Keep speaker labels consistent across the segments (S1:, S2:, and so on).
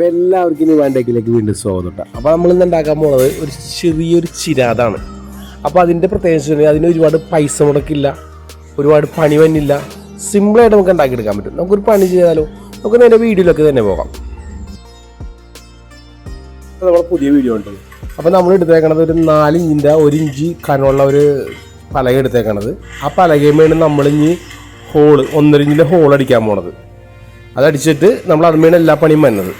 S1: അപ്പോൾ എല്ലാവർക്കും ഇനി വാൻഡേക്കിലേക്ക് വീണ്ടും സ്വാഗതം കേട്ടോ. അപ്പോൾ നമ്മൾ ഇന്ന് ഉണ്ടാക്കാൻ പോകുന്നത് ഒരു ചെറിയൊരു ചിരാതാണ്. അപ്പോൾ അതിന്റെ പ്രത്യേകിച്ച് അതിന് ഒരുപാട് പൈസ മുടക്കില്ല ഒരുപാട് പണി വന്നില്ല. സിമ്പിളായിട്ട് നമുക്ക് ഉണ്ടാക്കിയെടുക്കാൻ പറ്റും. നമുക്കൊരു പണി ചെയ്താലോ? നമുക്ക് നേരെ വീഡിയോയിലൊക്കെ തന്നെ പോകാം. നമ്മുടെ പുതിയ വീഡിയോ ഉണ്ട് അപ്പോൾ നമ്മൾ എടുത്തേക്കണത് ഒരു നാലിഞ്ചിന്റെ ഒരു ഇഞ്ച് കനമുള്ള ഒരു പലക എടുത്തേക്കണത്. ആ പലകയുമാണ് നമ്മളിഞ്ഞ് ഹോൾ ഒന്നര ഇഞ്ചിന്റെ ഹോൾ അടിക്കാൻ പോണത്. അതടിച്ചിട്ട് നമ്മൾ അതുമേണ് എല്ലാ പണിയും വരുന്നത്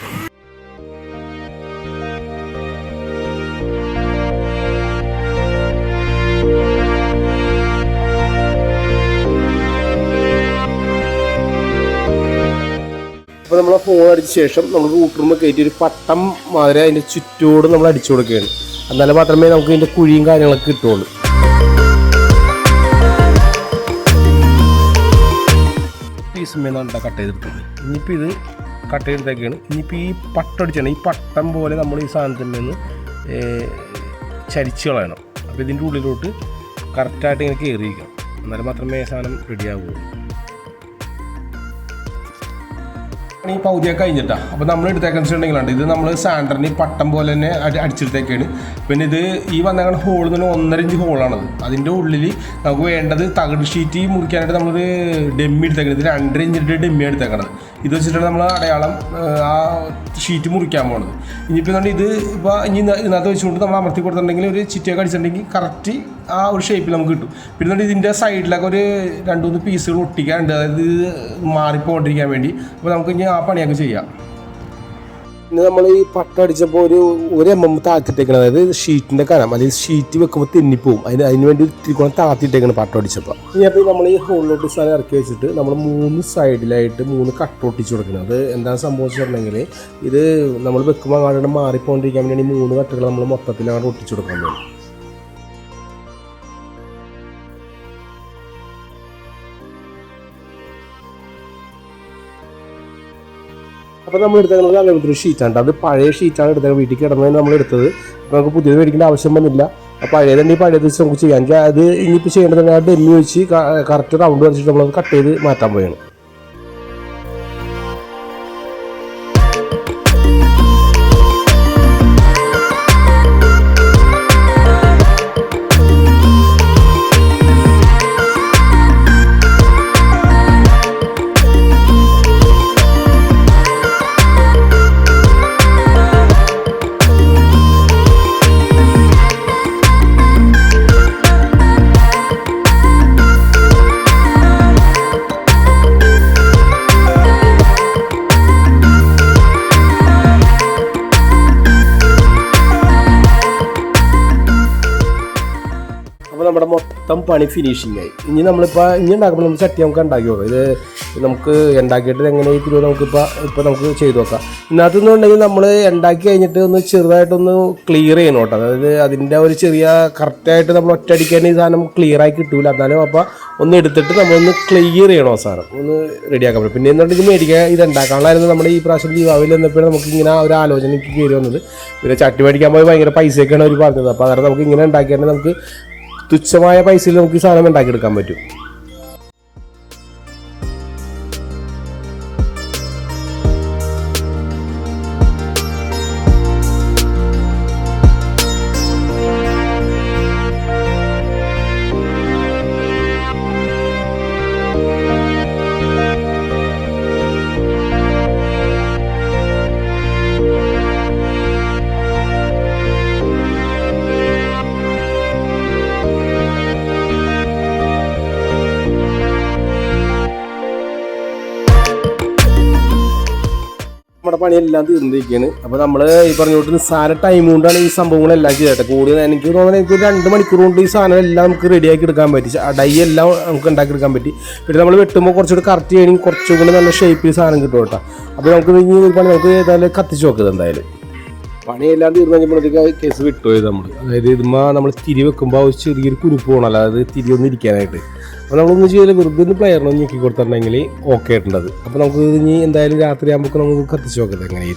S1: നമ്മൾ ഫോൺ അടിച്ച ശേഷം നമ്മൾ റൂട്ട് റൂമിൽ കയറ്റി ഒരു പട്ടം മാതിരി അതിന്റെ ചുറ്റോട് നമ്മൾ അടിച്ചു കൊടുക്കുകയാണ്. എന്നാലും മാത്രമേ നമുക്ക് ഇതിന്റെ കുഴിയും കാര്യങ്ങളൊക്കെ കിട്ടുള്ളൂ പീസുമേന്നാണ് കട്ട് ചെയ്തെടുത്തത് ഇനിയിപ്പോൾ ഇത് കട്ട് ചെയ്തെടുത്തേക്കാണ്. ഇനിയിപ്പോൾ ഈ പട്ടം അടിച്ചാണ്. ഈ പട്ടം പോലെ നമ്മൾ ഈ സാധനത്തിൽ നിന്ന് ചരിച്ച് കളയണം. അപ്പോൾ ഇതിന്റെ ഉള്ളിലോട്ട് കറക്റ്റായിട്ട് ഇങ്ങനെ കയറിയിരിക്കണം എന്നാലും മാത്രമേ സാധനം റെഡി ഈ പൗതിയൊക്കെ കഴിഞ്ഞിട്ടാ. അപ്പോൾ നമ്മൾ എടുത്തേക്കുണ്ടെങ്കിലുണ്ട് ഇത് നമ്മൾ സാൻഡറിന് പട്ടം പോലെ തന്നെ അടി അടിച്ചെടുത്തേക്കാണ്. പിന്നെ ഇത് ഈ വന്നേക്കണ ഹോളിൽ നിന്ന് ഒന്നര ഇഞ്ച് ഹോളാണത് അതിന്റെ ഉള്ളിൽ നമുക്ക് വേണ്ടത് തകട് ഷീറ്റ് മുറിക്കാനായിട്ട് നമ്മൾ ഡെമ്മി എടുത്തേക്കണത്. ഇത് രണ്ടര ഇഞ്ചിന്റെ ഡെമ്മി എടുത്തേക്കണത്. ഇത് വെച്ചിട്ടാണ് നമ്മൾ അടയാളം ആ ഷീറ്റ് മുറിക്കാൻ പോണത്. ഇനിയിപ്പോൾ ഇത് ഇപ്പോൾ ഇനി ഇന്നത്തെ വെച്ചുകൊണ്ട് നമ്മൾ അമർത്തി കൊടുത്തിട്ടുണ്ടെങ്കിൽ ഒരു ചിറ്റിയൊക്കെ അടിച്ചിട്ടുണ്ടെങ്കിൽ കറക്റ്റ് ആ ഒരു ഷേപ്പിൽ നമുക്ക് കിട്ടും. പിന്നെ ഇതിന്റെ സൈഡിലൊക്കെ ഒരു രണ്ട് മൂന്ന് പീസുകൾ ഒട്ടിക്കാനുണ്ട്. അതായത് ഇത് മാറിപ്പോണ്ടിരിക്കാൻ വേണ്ടി. അപ്പോൾ നമുക്ക് ഇനി ആ പണിയൊക്കെ ചെയ്യാം. പിന്നെ നമ്മൾ ഈ പട്ട അടിച്ചപ്പോൾ ഒരു ഒരു എം എം താത്തിട്ടേക്കണം അതായത് ഷീറ്റിന്റെ കനം അല്ലെങ്കിൽ ഷീറ്റ് വെക്കുമ്പോൾ തെന്നിപ്പോവും. അതിന് അതിന് വേണ്ടി തിരിക്കണം താത്തിട്ടേക്കണം പട്ട അടിച്ചപ്പോൾ. ഇനി അപ്പോൾ നമ്മൾ ഈ ഹോളിലോട്ട് സ്ഥലം ഇറക്കി വെച്ചിട്ട് നമ്മൾ മൂന്ന് സൈഡിലായിട്ട് മൂന്ന് കട്ട് ഒട്ടിച്ച് കൊടുക്കണം. അത് എന്താണ് സംഭവിച്ചിട്ടുണ്ടെങ്കിൽ ഇത് നമ്മൾ വെക്കുമ്പോൾ അങ്ങോട്ട് മാറിപ്പോണ്ടിരിക്കാൻ വേണ്ടി മൂന്ന് കട്ടുകൾ നമ്മൾ മൊത്തത്തിൽ അങ്ങോട്ട് ഒട്ടിച്ച് കൊടുക്കാൻ വേണ്ടി. അപ്പോൾ നമ്മൾ എടുത്തേക്കുന്നത് ഒരു ഷീറ്റാണ് അത് പഴയ ഷീറ്റാണ് എടുത്തത് വീട്ടിൽ കിടന്നതിന് നമ്മൾ എടുത്തത്. നമുക്ക് പുതിയത് മേടിക്കേണ്ട ആവശ്യം വന്നില്ല. അപ്പോൾ പഴയതുണ്ടെങ്കിൽ പഴയത് വെച്ച് നമുക്ക് ചെയ്യാം. അത് ഇനിയിപ്പോൾ ചെയ്യേണ്ടത് ആ ഡെമ്മി വെച്ച് കറക്റ്റ് റൗണ്ട് വരച്ചിട്ട് നമ്മളത് കട്ട് ചെയ്ത് മാറ്റാൻ പോയാണ് മൊത്തം പണി ഫിനിഷിംഗ് ആയി. ഇനി നമ്മളിപ്പോൾ ഇനി ഉണ്ടാക്കുമ്പോൾ നമുക്ക് ചട്ടി നമുക്ക് ഉണ്ടാക്കി നോക്കാം. ഇത് നമുക്ക് ഉണ്ടാക്കിയിട്ട് എങ്ങനെ തിരുവോ നമുക്കിപ്പോൾ ഇപ്പോൾ നമുക്ക് ചെയ്തു നോക്കാം. ഇതിനകത്തുനിന്നുണ്ടെങ്കിൽ നമ്മൾ ഉണ്ടാക്കി കഴിഞ്ഞിട്ട് ഒന്ന് ചെറുതായിട്ടൊന്ന് ക്ലിയർ ചെയ്യണം കേട്ടോ. അതായത് അതിന്റെ ഒരു ചെറിയ കറക്റ്റായിട്ട് നമ്മൾ ഒറ്റയടിക്കാൻ ഈ സാധനം ക്ലിയർ ആയി കിട്ടൂല. എന്നാലും അപ്പോൾ ഒന്ന് എടുത്തിട്ട് നമ്മളൊന്ന് ക്ലിയർ ചെയ്യണോ സാധനം. ഒന്ന് റെഡിയാക്കാൻ പറ്റും. പിന്നെ എന്നുണ്ടെങ്കിൽ മേടിക്കാൻ ഇത് ഉണ്ടാക്കാനുള്ളായിരുന്നു നമ്മുടെ ഈ പ്രാവശ്യം ദീപാവലി വന്നപ്പോഴും നമുക്ക് ഇങ്ങനെ ഒരു ആലോചന എനിക്ക് കയറി വന്നത്. പിന്നെ ചട്ടി മേടിക്കാൻ പോയി ഭയങ്കര പൈസയൊക്കെയാണ് അവർ പറഞ്ഞത്. അപ്പോൾ അതായത് നമുക്ക് ഇങ്ങനെ ഉണ്ടാക്കിയാൽ നമുക്ക് തുച്ഛമായ പൈസയിൽ നമുക്ക് ഈ സാധനം ഉണ്ടാക്കിയെടുക്കാൻ പറ്റും. നമ്മുടെ പണിയെല്ലാം തീർന്നിരിക്കുകയാണ്. അപ്പോൾ നമ്മൾ ഈ പറഞ്ഞോട്ട് നിസ്സാര ടൈം കൊണ്ടാണ് ഈ സംഭവങ്ങളെല്ലാം ചെയ്തത് കൂടി എനിക്ക് തോന്നുന്നത് എനിക്ക് രണ്ട് മണിക്കൂർ കൊണ്ട് ഈ സാധനം എല്ലാം നമുക്ക് റെഡിയാക്കി എടുക്കാൻ പറ്റി. ഡൈ എല്ലാം നമുക്ക് ഉണ്ടാക്കി എടുക്കാൻ പറ്റി. പിന്നെ നമ്മൾ വെട്ടുമ്പോൾ കുറച്ചുകൂടി കറക്റ്റ് ചെയ്യണമെങ്കിൽ കുറച്ചും കൂടി നല്ല ഷേപ്പിൽ സാധനം കിട്ടും കേട്ടോ. അപ്പോൾ നമുക്ക് ഇനി പണി നമുക്ക് ഏതായാലും കത്തിച്ച് നോക്കുന്നത് എന്തായാലും. പണിയെല്ലാം തീർന്നു കഴിഞ്ഞപ്പോഴത്തേക്ക് കേസ് വിട്ടുപോയത് നമ്മൾ അതായത് ഇതുമ്മ നമ്മൾ തിരി വെക്കുമ്പോൾ ചെറിയൊരു കുരുപ്പ് പോകണല്ലോ അതായത് തിരി ഒന്ന് ഇരിക്കാനായിട്ട്. അപ്പോൾ നമ്മളൊന്ന് ചെയ്താൽ വെറുതെ ഒന്ന് പ്ലെയറിനൊന്ന് ഞെക്കി കൊടുത്തിട്ടുണ്ടെങ്കിൽ ഓക്കെ ആയിട്ടുണ്ടത് അപ്പോൾ നമുക്ക് ഇനി എന്തായാലും രാത്രി ആകുമ്പോൾ നമുക്ക് കത്തിച്ച് നോക്കരുത് എങ്ങനെ ഈ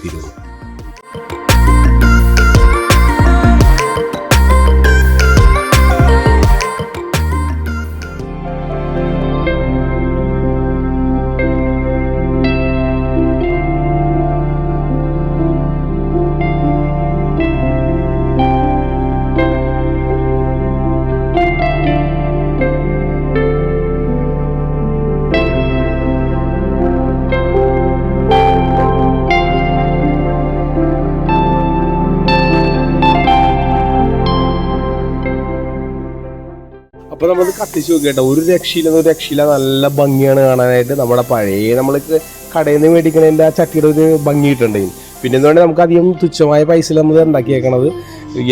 S1: അപ്പോൾ നമ്മൾ കത്തിച്ച് നോക്കിയിട്ട് ഒരു രക്ഷയില്ല ഒരു രക്ഷയില്ല നല്ല ഭംഗിയാണ് കാണാനായിട്ട് നമ്മുടെ പഴയ നമ്മൾ കടയിൽ നിന്ന് മേടിക്കണതിന്റെ ആ ചട്ടിയുടെ ഒരു ഭംഗി കിട്ടുന്നുണ്ടെങ്കിൽ പിന്നെ എന്തുകൊണ്ട് നമുക്ക് അധികം തുച്ഛമായ പൈസയിൽ നമ്മൾ ഉണ്ടാക്കിയേക്കണത്.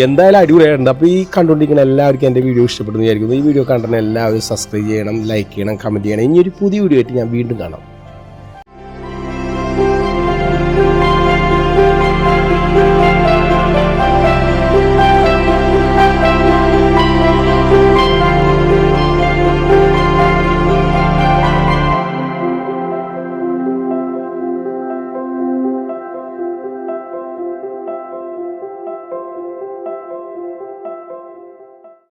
S1: എന്തായാലും അടിപൊളിയായിട്ടുണ്ട് അപ്പോൾ ഈ കണ്ടുകൊണ്ടിരിക്കുന്ന എല്ലാവർക്കും എന്റെ വീഡിയോ ഇഷ്ടപ്പെടുന്നു വിചാരിക്കുന്നു. ഈ വീഡിയോ കണ്ടിട്ട് എല്ലാവരും സബ്സ്ക്രൈബ് ചെയ്യണം ലൈക്ക് ചെയ്യണം കമന്റ് ചെയ്യണം. ഇനി ഒരു പുതിയ വീഡിയോ ആയിട്ട് ഞാൻ വീണ്ടും കാണാം.